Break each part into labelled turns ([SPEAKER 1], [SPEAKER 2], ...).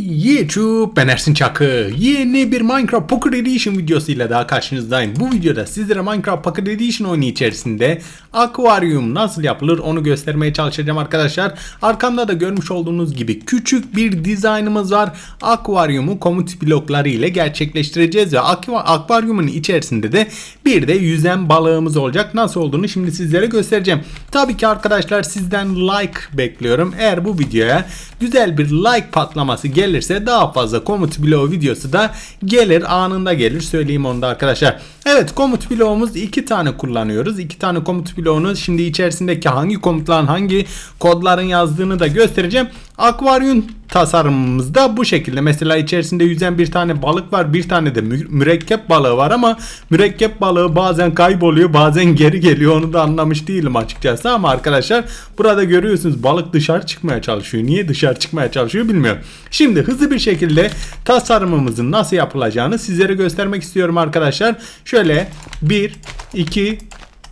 [SPEAKER 1] Hey YouTube ben Ersin Çakı. Yeni bir Minecraft Pocket Edition videosuyla daha karşınızdayım. Bu videoda sizlere Minecraft Pocket Edition oyunu içerisinde akvaryum nasıl yapılır onu göstermeye çalışacağım arkadaşlar. Arkamda da görmüş olduğunuz gibi küçük bir dizaynımız var. Akvaryumu komut blokları ile gerçekleştireceğiz ve akva- akvaryumun içerisinde de bir de yüzen balığımız olacak. Nasıl olduğunu şimdi sizlere göstereceğim. Tabii ki arkadaşlar sizden like bekliyorum. Eğer bu videoya güzel bir like patlaması gelirse daha fazla komut bloğu videosu da gelir anında gelir söyleyeyim onu da arkadaşlar. Evet komut bloğumuz iki tane kullanıyoruz. iki tane komut bloğunu şimdi içerisindeki hangi komutların hangi kodların yazdığını da göstereceğim. Akvaryum tasarımımız da bu şekilde. Mesela içerisinde yüzen bir tane balık var. Bir tane de mü- mürekkep balığı var ama mürekkep balığı bazen kayboluyor bazen geri geliyor. Onu da anlamış değilim açıkçası ama arkadaşlar burada görüyorsunuz balık dışarı çıkmaya çalışıyor. Niye dışarı çıkmaya çalışıyor bilmiyorum. Şimdi hızlı bir şekilde tasarımımızın nasıl yapılacağını sizlere göstermek istiyorum arkadaşlar. Şöyle 1, 2,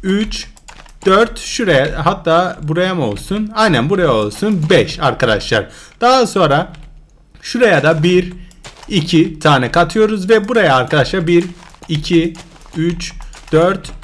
[SPEAKER 1] 3, 4 şuraya hatta buraya mı olsun? Aynen buraya olsun 5 arkadaşlar. Daha sonra şuraya da 1 2 tane katıyoruz ve buraya arkadaşlar 1 2 3 4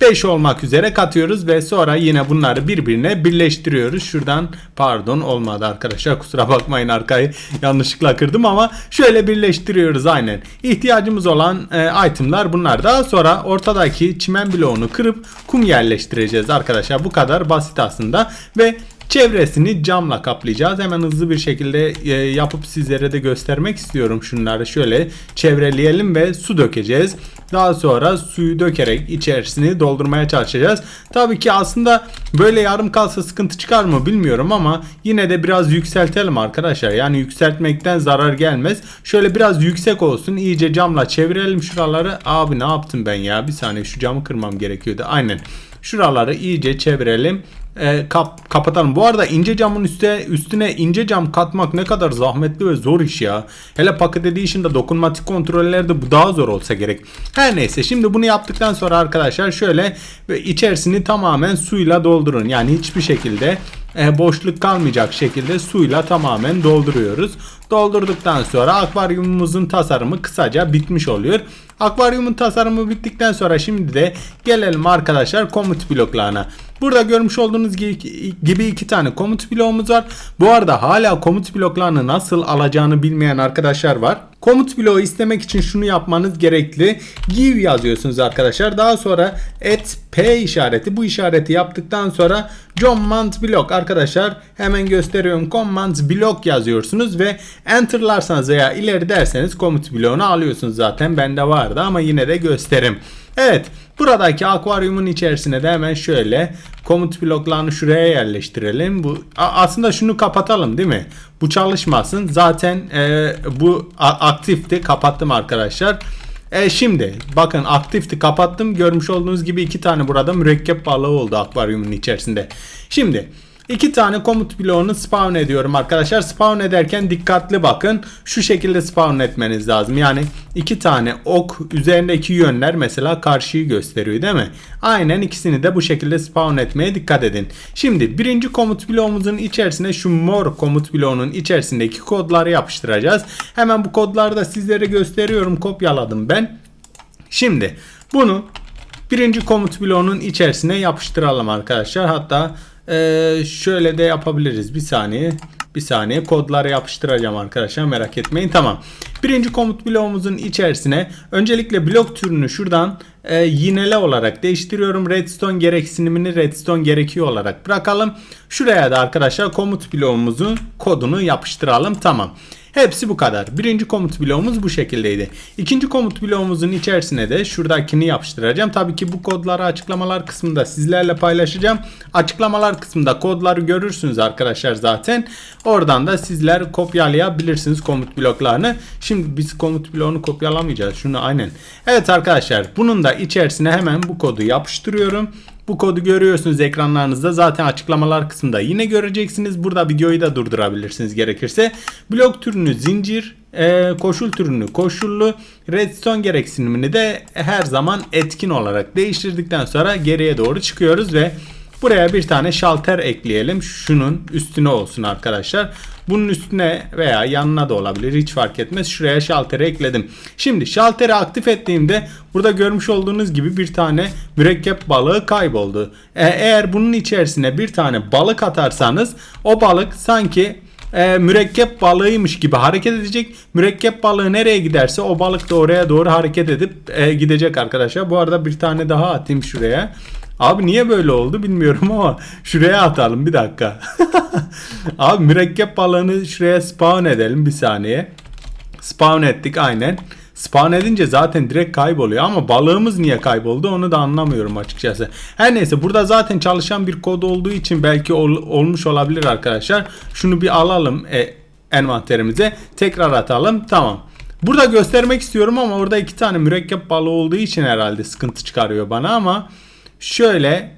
[SPEAKER 1] 5 olmak üzere katıyoruz ve sonra yine bunları birbirine birleştiriyoruz. Şuradan pardon olmadı arkadaşlar kusura bakmayın arkayı yanlışlıkla kırdım ama şöyle birleştiriyoruz aynen. İhtiyacımız olan e, itemlar bunlar. Daha sonra ortadaki çimen bloğunu kırıp kum yerleştireceğiz arkadaşlar. Bu kadar basit aslında ve Çevresini camla kaplayacağız. Hemen hızlı bir şekilde e, yapıp sizlere de göstermek istiyorum. Şunları şöyle çevreleyelim ve su dökeceğiz. Daha sonra suyu dökerek içerisini doldurmaya çalışacağız. Tabii ki aslında böyle yarım kalsa sıkıntı çıkar mı bilmiyorum ama yine de biraz yükseltelim arkadaşlar. Yani yükseltmekten zarar gelmez. Şöyle biraz yüksek olsun. İyice camla çevirelim şuraları. Abi ne yaptım ben ya? Bir saniye şu camı kırmam gerekiyordu. Aynen. Şuraları iyice çevirelim e, kap, kapatalım. Bu arada ince camın üstüne, üstüne ince cam katmak ne kadar zahmetli ve zor iş ya. Hele Pocket Edition'da dokunmatik kontrollerde bu daha zor olsa gerek. Her neyse şimdi bunu yaptıktan sonra arkadaşlar şöyle içerisini tamamen suyla doldurun. Yani hiçbir şekilde e, boşluk kalmayacak şekilde suyla tamamen dolduruyoruz. Doldurduktan sonra akvaryumumuzun tasarımı kısaca bitmiş oluyor. Akvaryumun tasarımı bittikten sonra şimdi de gelelim arkadaşlar komut bloklarına. Burada görmüş olduğunuz gibi iki tane komut bloğumuz var. Bu arada hala komut bloklarını nasıl alacağını bilmeyen arkadaşlar var. Komut bloğu istemek için şunu yapmanız gerekli. Give yazıyorsunuz arkadaşlar. Daha sonra et p işareti bu işareti yaptıktan sonra command block arkadaşlar hemen gösteriyorum command block yazıyorsunuz ve enterlarsanız veya ileri derseniz komut bloğunu alıyorsunuz zaten bende vardı ama yine de gösterim. Evet buradaki akvaryumun içerisine de hemen şöyle komut bloklarını şuraya yerleştirelim. Bu aslında şunu kapatalım değil mi? Bu çalışmasın. Zaten e, bu aktifti. Kapattım arkadaşlar. E şimdi bakın aktifti kapattım. Görmüş olduğunuz gibi iki tane burada mürekkep balığı oldu akvaryumun içerisinde. Şimdi İki tane komut bloğunu spawn ediyorum arkadaşlar. Spawn ederken dikkatli bakın. Şu şekilde spawn etmeniz lazım. Yani iki tane ok üzerindeki yönler mesela karşıyı gösteriyor değil mi? Aynen ikisini de bu şekilde spawn etmeye dikkat edin. Şimdi birinci komut bloğumuzun içerisine şu mor komut bloğunun içerisindeki kodları yapıştıracağız. Hemen bu kodları da sizlere gösteriyorum. Kopyaladım ben. Şimdi bunu birinci komut bloğunun içerisine yapıştıralım arkadaşlar. Hatta ee, şöyle de yapabiliriz. Bir saniye. Bir saniye kodları yapıştıracağım arkadaşlar merak etmeyin. Tamam. Birinci komut bloğumuzun içerisine öncelikle blok türünü şuradan e, yinele olarak değiştiriyorum. Redstone gereksinimini redstone gerekiyor olarak bırakalım. Şuraya da arkadaşlar komut bloğumuzun kodunu yapıştıralım. Tamam. Hepsi bu kadar. Birinci komut bloğumuz bu şekildeydi. İkinci komut bloğumuzun içerisine de şuradakini yapıştıracağım. Tabii ki bu kodları açıklamalar kısmında sizlerle paylaşacağım. Açıklamalar kısmında kodları görürsünüz arkadaşlar zaten. Oradan da sizler kopyalayabilirsiniz komut bloklarını. Şimdi biz komut bloğunu kopyalamayacağız. Şunu aynen. Evet arkadaşlar bunun da içerisine hemen bu kodu yapıştırıyorum. Bu kodu görüyorsunuz ekranlarınızda. Zaten açıklamalar kısmında yine göreceksiniz. Burada videoyu da durdurabilirsiniz gerekirse. Blok türünü zincir, e, koşul türünü koşullu, redstone gereksinimini de her zaman etkin olarak değiştirdikten sonra geriye doğru çıkıyoruz ve Buraya bir tane şalter ekleyelim. Şunun üstüne olsun arkadaşlar. Bunun üstüne veya yanına da olabilir. Hiç fark etmez. Şuraya şalteri ekledim. Şimdi şalteri aktif ettiğimde burada görmüş olduğunuz gibi bir tane mürekkep balığı kayboldu. E, eğer bunun içerisine bir tane balık atarsanız o balık sanki e, mürekkep balığıymış gibi hareket edecek. Mürekkep balığı nereye giderse o balık da oraya doğru hareket edip e, gidecek arkadaşlar. Bu arada bir tane daha atayım şuraya. Abi niye böyle oldu bilmiyorum ama şuraya atalım bir dakika. Abi mürekkep balığını şuraya spawn edelim bir saniye. Spawn ettik aynen. Spawn edince zaten direkt kayboluyor ama balığımız niye kayboldu onu da anlamıyorum açıkçası. Her neyse burada zaten çalışan bir kod olduğu için belki ol- olmuş olabilir arkadaşlar. Şunu bir alalım e, envanterimize. Tekrar atalım. Tamam. Burada göstermek istiyorum ama orada iki tane mürekkep balığı olduğu için herhalde sıkıntı çıkarıyor bana ama şöyle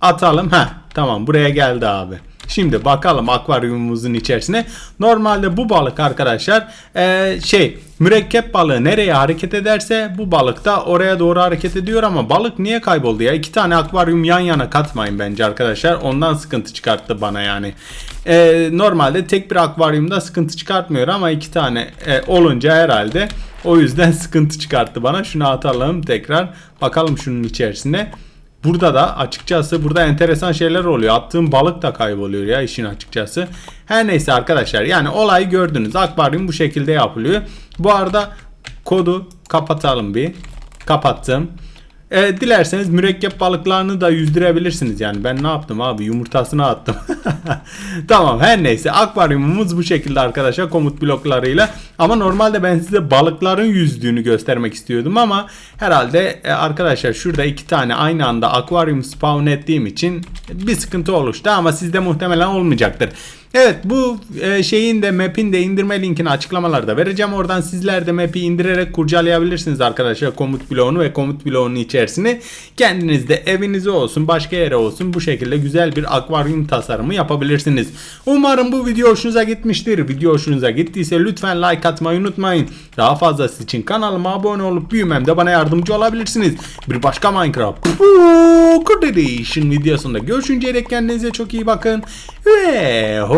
[SPEAKER 1] atalım. Ha tamam buraya geldi abi. Şimdi bakalım akvaryumumuzun içerisine. Normalde bu balık arkadaşlar eee, şey mürekkep balığı nereye hareket ederse bu balık da oraya doğru hareket ediyor ama balık niye kayboldu ya? İki tane akvaryum yan yana katmayın bence arkadaşlar. Ondan sıkıntı çıkarttı bana yani. Eee, normalde tek bir akvaryumda sıkıntı çıkartmıyor ama iki tane e, olunca herhalde o yüzden sıkıntı çıkarttı bana. Şunu atalım tekrar. Bakalım şunun içerisine. Burada da açıkçası burada enteresan şeyler oluyor. Attığım balık da kayboluyor ya işin açıkçası. Her neyse arkadaşlar yani olayı gördünüz. Akvaryum bu şekilde yapılıyor. Bu arada kodu kapatalım bir. Kapattım. E, dilerseniz mürekkep balıklarını da yüzdürebilirsiniz yani. Ben ne yaptım abi? Yumurtasını attım. tamam her neyse. Akvaryumumuz bu şekilde arkadaşlar komut bloklarıyla. Ama normalde ben size balıkların yüzdüğünü göstermek istiyordum ama herhalde e, arkadaşlar şurada iki tane aynı anda akvaryum spawn ettiğim için bir sıkıntı oluştu ama sizde muhtemelen olmayacaktır. Evet bu e, şeyin de map'in de indirme linkini açıklamalarda vereceğim. Oradan sizler de map'i indirerek kurcalayabilirsiniz arkadaşlar komut bloğunu ve komut bloğunun içerisini. Kendiniz de evinize olsun başka yere olsun bu şekilde güzel bir akvaryum tasarımı yapabilirsiniz. Umarım bu video hoşunuza gitmiştir. Video hoşunuza gittiyse lütfen like atmayı unutmayın. Daha fazlası için kanalıma abone olup büyümemde bana yardımcı olabilirsiniz. Bir başka Minecraft Poker Edition videosunda görüşünceye dek kendinize çok iyi bakın ve